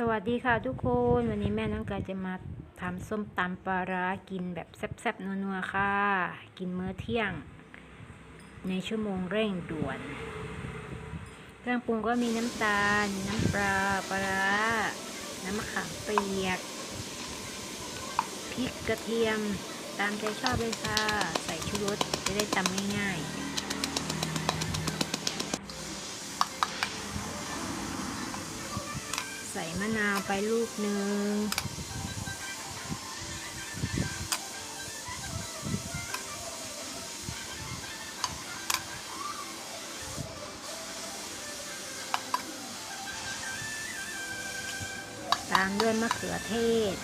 สวัสดีค่ะทุกคนวันนี้แม่น้องกายจะมาทำส้มตำปลาร้ากินแบบแซ่บๆนัวๆค่ะ กินมื้อเที่ยง ในชั่วโมงเร่งด่วน เครื่องปรุงก็มีน้ำตาล น้ำปลาปลาร้าน้ำมะขามเปียกพริกกระเทียม ตามใจชอบเลยค่ะ ใส่ชูรสจะได้ตำง่ายๆ ส่มะนาวไปลูกหนึ่งตามด้วยมะเขือเทศ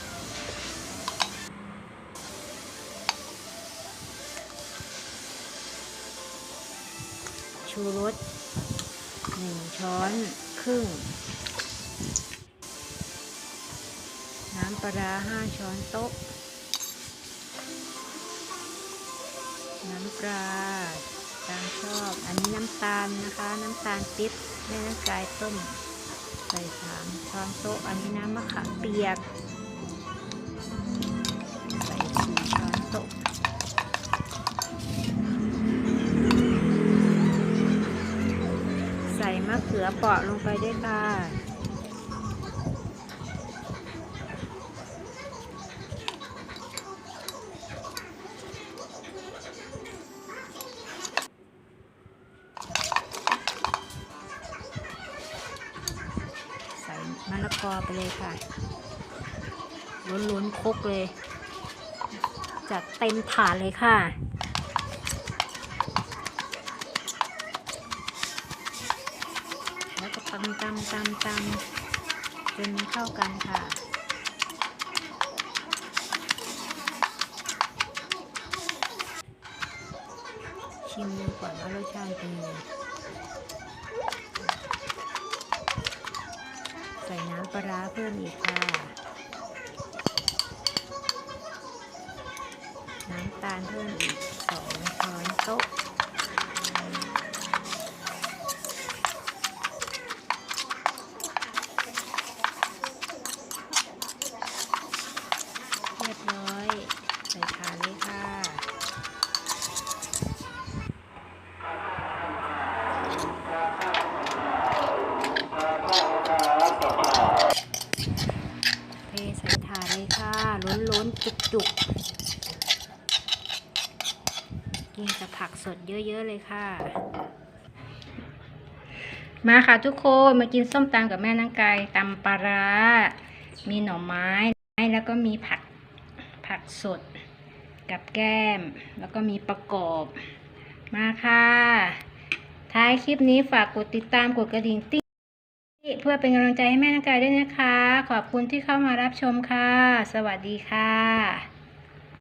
ชูรสหนึ่งช้อนครึ่ง น้ำปลาห้าช้อนโต๊ะ น้ำปลาตามชอบ อันนี้น้ำตาลนะคะ น้ำตาลปิ๊บแม่น้ำกายต้ม ใส่สามช้อนโต๊ะ อันนี้น้ำมะขามเปียก ใส่สี่ช้อนโต๊ะใส่มะเขือเปราะลงไปด้วยค่ะ อไปเลยค่ะ ล้นๆครกเลย จัดเต็มถาดเลยค่ะแล้วก็ตำตำตำตำจนเข้ากันค่ะชิมดูก่อนว่ารสชาติเป็นยังไง ปลาร้าเพิ่มอีกค่ะ น้ำตาลเพิ่มอีกสองช้อนโต๊ะ จุกๆกินกับผักสดเยอะๆเลยค่ะ มาค่ะทุกคนมากินส้มตำกับแม่นางไก่ตำปลาร้า มีหน่อไม้แล้วก็มีผักผักสดกับแก้ม แล้วก็มีประกอบมาค่ะ ท้ายคลิปนี้ฝากกดติดตามกดกระดิ่งติ๊ง เพื่อเป็นกำลังใจให้แม่นางกายด้วยนะคะ ขอบคุณที่เข้ามารับชมค่ะ สวัสดีค่ะ